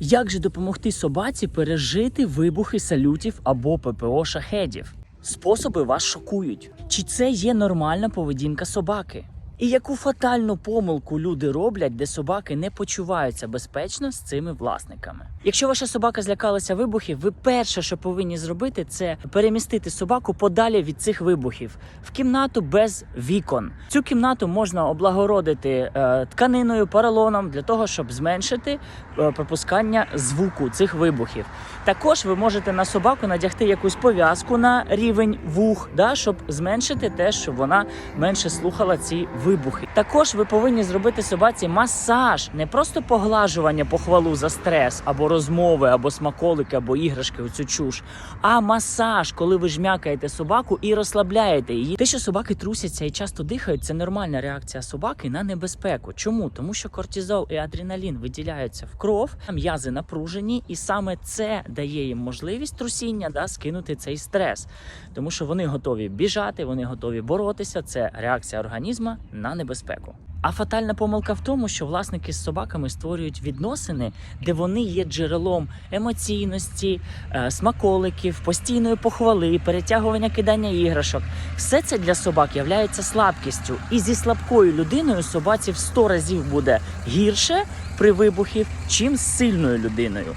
Як же допомогти собаці пережити вибухи салютів або ППО шахедів? Способи вас шокують. Чи це є нормальна поведінка собаки? І яку фатальну помилку люди роблять, де собаки не почуваються безпечно з цими власниками? Якщо ваша собака злякалася вибухів, ви перше, що повинні зробити, це перемістити собаку подалі від цих вибухів в кімнату без вікон. Цю кімнату можна облагородити е, тканиною, поролоном для того, щоб зменшити е, пропускання звуку цих вибухів. Також ви можете на собаку надягти якусь пов'язку на рівень вух, да, щоб зменшити те, щоб вона менше слухала ці вибухи. Також ви повинні зробити собаці масаж, не просто поглажування похвалу за стрес, або розмови, або смаколики, або іграшки, оцю чуш, а масаж, коли ви жмякаєте собаку і розслабляєте її. Те, що собаки трусяться і часто дихають, це нормальна реакція собаки на небезпеку. Чому? Тому що кортизол і адреналін виділяються в кров, м'язи напружені, і саме це дає їм можливість трусіння да, скинути цей стрес. Тому що вони готові біжати, вони готові боротися. Це реакція організму на небезпеку. А фатальна помилка в тому, що власники з собаками створюють відносини, де вони є джерелом емоційності, е, смаколиків, постійної похвали, перетягування кидання іграшок. Все це для собак є слабкістю, і зі слабкою людиною собаці в 100 разів буде гірше при вибухів, чим з сильною людиною.